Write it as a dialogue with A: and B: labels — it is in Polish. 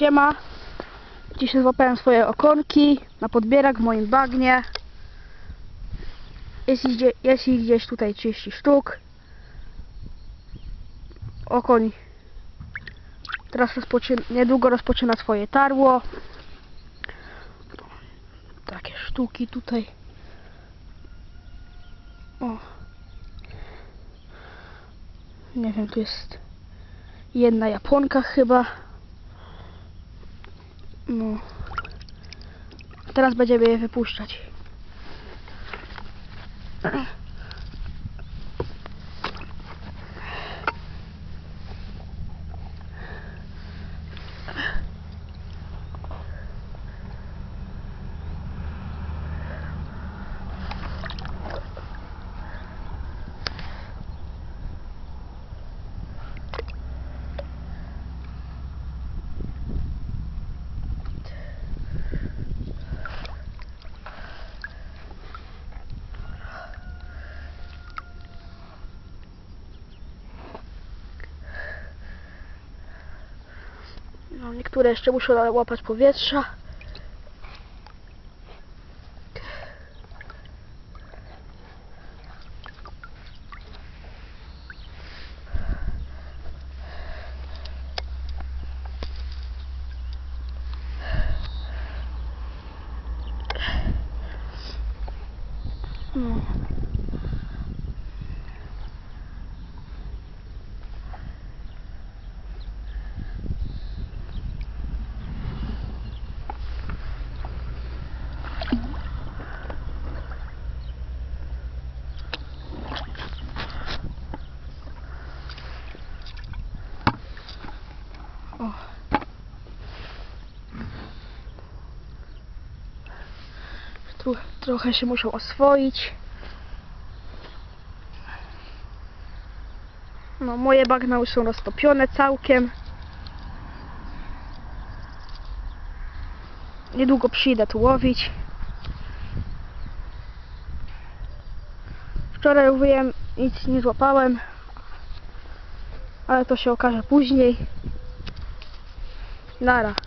A: Siema. Dzisiaj złapałem swoje okonki na podbierak w moim bagnie. Jest ich, jest ich gdzieś tutaj 30 sztuk. Okoń teraz rozpoczyna, niedługo rozpoczyna swoje tarło. Takie sztuki tutaj. O. Nie wiem, tu jest jedna japonka chyba. No. Teraz będziemy je wypuszczać. No, niektóre jeszcze muszą łapać powietrza. No. O. Trochę się muszą oswoić. No, moje bagna już są roztopione całkiem. Niedługo przyjdę tu łowić. Wczoraj łowiłem, nic nie złapałem. Ale to się okaże później. Nada.